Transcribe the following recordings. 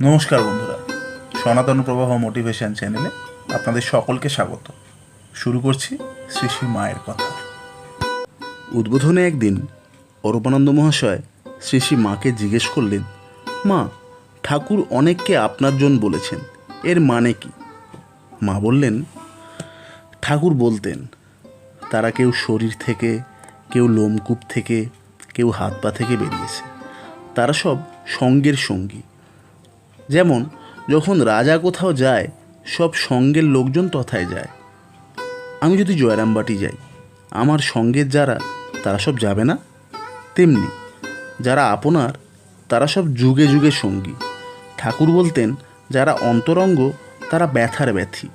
নমস্কার বন্ধুরা, সনাতন প্রবাহ মোটিভেশন চ্যানেলে আপনাদের সকলকে স্বাগত। শুরু করছি শ্রী শ্রী মায়ের কথা। উদ্বোধনে একদিন অরূপানন্দ মহাশয় শ্রী শ্রী মাকে জিজ্ঞেস করলেন, মা, ঠাকুর অনেককে আপনার জন বলেছেন, এর মানে কি? মা বললেন, ঠাকুর বলতেন, তারা কেউ শরীর থেকে, কেউ লোমকূপ থেকে, কেউ হাত পা থেকে বেরিয়েছে। তারা সব সঙ্গের সঙ্গী। যেমন, যখন রাজা কোথাও যায়, সব সঙ্গের লোকজন তথায় যায়। আমি যদি জয়রামবাটি যাই, আমার সঙ্গের যারা, তারা সব যাবে না? তেমনি, যারা আপনার, তারা সব যুগে যুগে সঙ্গী। ঠাকুর বলতেন, যারা অন্তরঙ্গ, তারা ব্যথার ব্যথী।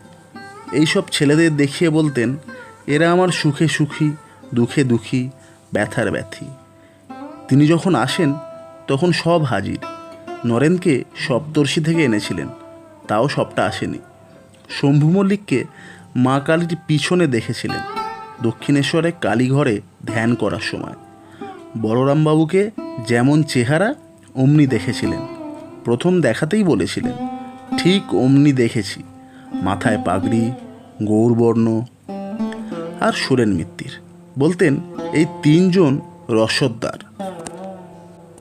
এইসব ছেলেদের দেখিয়ে বলতেন, এরা আমার সুখে সুখী, দুঃখে দুঃখী, ব্যথার ব্যথী। তিনি যখন আসেন, তখন সব হাজির। নরেনকে সপ্তর্ষি থেকে এনেছিলেন। তাও সবটা আসেনি। শম্ভু মল্লিককে মা কালীর পিছনে দেখেছিলেন, দক্ষিণেশ্বরে কালীঘরে ধ্যান করার সময়। বলরামবাবুকে যেমন চেহারা, অমনি দেখেছিলেন। প্রথম দেখাতেই বলেছিলেন, ঠিক অমনি দেখেছি, মাথায় পাগড়ি, গৌরবর্ণ আর সুরেন মিত্তির। বলতেন, এই তিনজন রসদ্দার।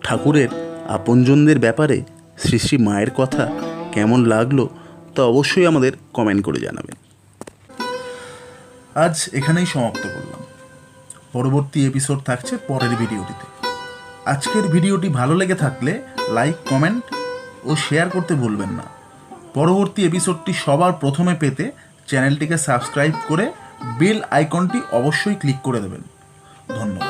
ঠাকুরের আপনজনদের ব্যাপারে শ্রী শ্রী মায়ের কথা কেমন লাগল তা অবশ্যই আমাদের কমেন্ট করে জানাবেন। আজ এখানেই সমাপ্ত করলাম। পরবর্তী এপিসোড থাকছে পরের ভিডিওটিতে। আজকের ভিডিওটি ভালো লেগে থাকলে লাইক কমেন্ট ও শেয়ার করতে ভুলবেন না। পরবর্তী এপিসোডটি সবার প্রথমে পেতে চ্যানেলটিকে সাবস্ক্রাইব করে বেল আইকনটি অবশ্যই ক্লিক করে দেবেন। ধন্যবাদ।